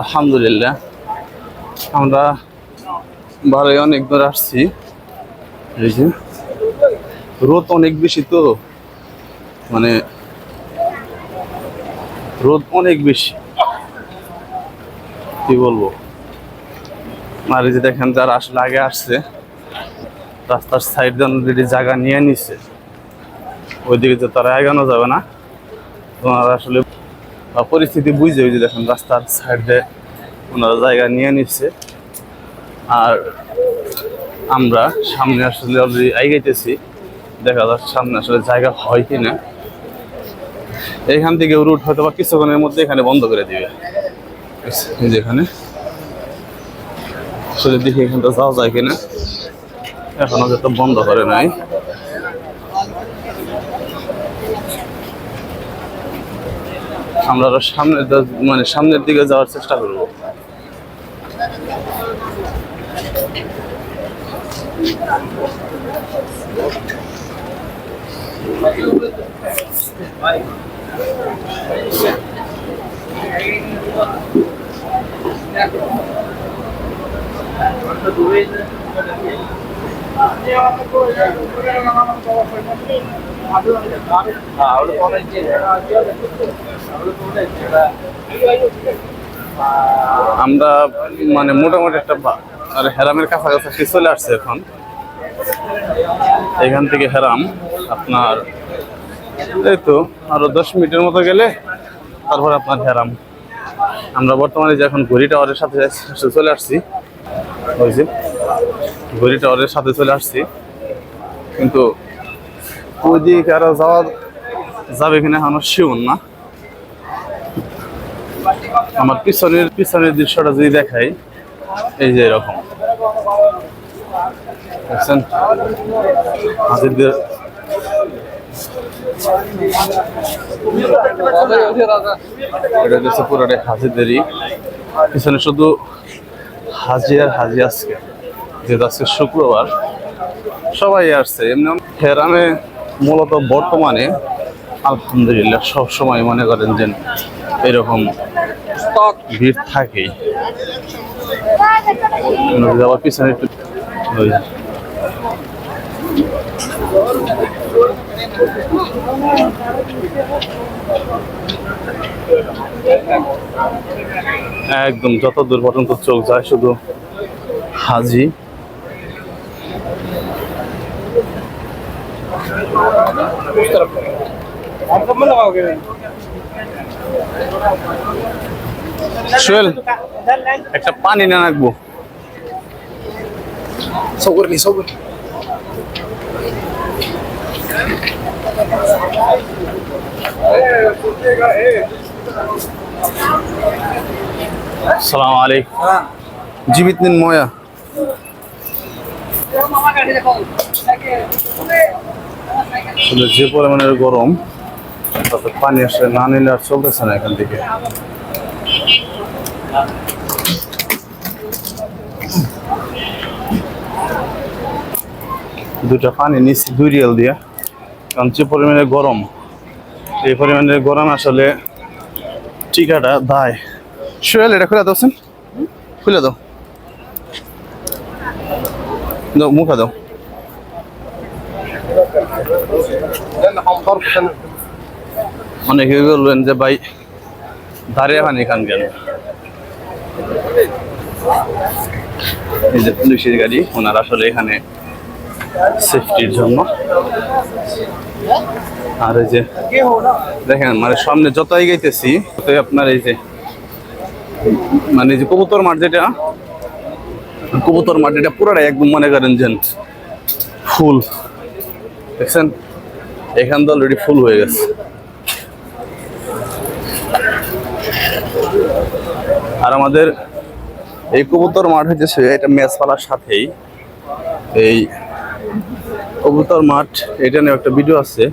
আলহামদুলিল্লাহ। আমরা ভালোই অনেক দূর আসছি। রোদ অনেক বেশি তো। মানে রোদ অনেক বেশি। কি বলব? আর যে দেখেন, যারা আসলে আগে আসছে, রাস্তার সাইড দিয়ে অলরেডি জায়গা নিয়ে নিচ্ছে ওইদিকে যে তারা এগানো যাবে না। ওনারা আসলে পরিস্থিতি বুঝে ওই যে দেখেন রাস্তার সাইডে ওনারা জায়গা নিয়ে নিচ্ছে। আর আমরা সামনে আসলে অলরেডি আইগাইতেছি, দেখা যাচ্ছে সামনে আসলে জায়গা হয় কি না এখান থেকে রুট হয়তো বা কিছুক্ষণের মধ্যে এখানে বন্ধ করে দিবে। এই যে এখানে। আসলে দেখি এখানটা যাওয়া যায় কিনা। এখনও যত বন্ধ করে নাই। আমরা আরও সামনে মানে সামনের দিকে যাওয়ার চেষ্টা করব। আমরা মানে মোটামুটি একটা আর হেরামের কাছাকাছি চলে আসছে এখন। এখান থেকে হেরাম, আপনার এই তো আরও দশ মিনিটের মতো গেলে তারপর আপনার হেরাম। আমরা বর্তমানে যে এখন ঘড়ি টাওয়ারের সাথে চলে আসছি। ঘড়ি টাওয়ারের সাথে চলে আসছি। কিন্তু ওইদিকে আরও যাওয়া যাবে কিনা এখনও শিওর না। আমার পিছনের পিছনের দৃশ্যটা যদি দেখাই এই যে এরকম। দেখছেন? হাজিরদের এটা হচ্ছে পুরোটাই হাজিরদেরই পিছনে শুধু হাজি আর হাজি আজকে। যেহেতু আজকে শুক্রবার সবাই আসছে। এমনি হেরামে মূলত বর্তমানে আলহামদুলিল্লাহ সব সময় মনে করেন যে এরকম স্টক ভিড় থাকেই যাওয়ার পিছনে একটু একদম যত দূর পর্যন্ত চোখ যায় শুধু হাজি। उस तरफ़ हम कब में लगाओगे? शुल एक तो पानी ना नगबो सोगर नहीं सोगर। सलाम अली जीवित निन मोया। আসলে যে পরিমাণের গরম, তাতে পানি আসলে না নিলে আর চলতেছে না এখান থেকে। দুটা পানি নিচ্ছি দুই রিয়াল দিয়ে। কারণ যে পরিমাণে গরম, এই পরিমাণের গরম আসলে টিকাটা দায়। সোহেল, এটা খুলে দাও খুলে দাও। দাও, মুখা দাও। অনেকে বলবেন যে ভাই দাঁড়িয়ে পানি খান কেন? যে পুলিশের গাড়ি, ওনার আসলে এখানে সেফটির জন্য। আর এই যে দেখেন মানে সামনে যত এগিয়েছি ততই আপনার এই যে মানে যে কবুতর মাঠ যেটা, কবুতর মাঠ এটা পুরোটাই একদম মনে করেন যে ফুল দেখছেন? এখান তো অলরেডি ফুল হয়ে গেছে। আর আমাদের এই কবুতর মাঠ হচ্ছে এটা ম্যাচ পালার সাথেই। এই কবুতর মাঠ, এটা নিয়ে একটা ভিডিও আছে।